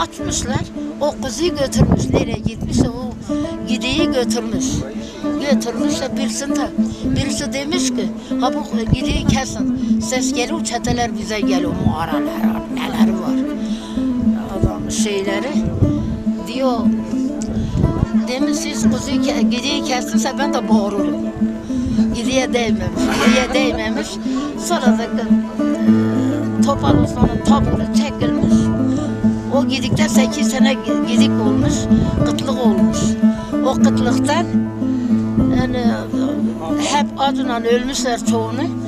açmışlar. O kızı götürmüş. Nereye gitmişse o gidiyi götürmüş. Götürmüş de birisinde. Birisi demiş ki ha bu gidiyi kesin. Ses geliyor çeteler bize geliyor. Mağaralar neler var. Adam şeyleri diyor demiş siz kuzuyu ke- gidiyi kestinse ben de bağırırım. Gidiye değmemiş. Gidiye değmemiş. Sonra da e, Topal Osman'ın taburu çekilmiş. O gidikte 8 sene gidik olmuş, kıtlık olmuş. O kıtlıktan yani hep adına ölmüşler çoğunu.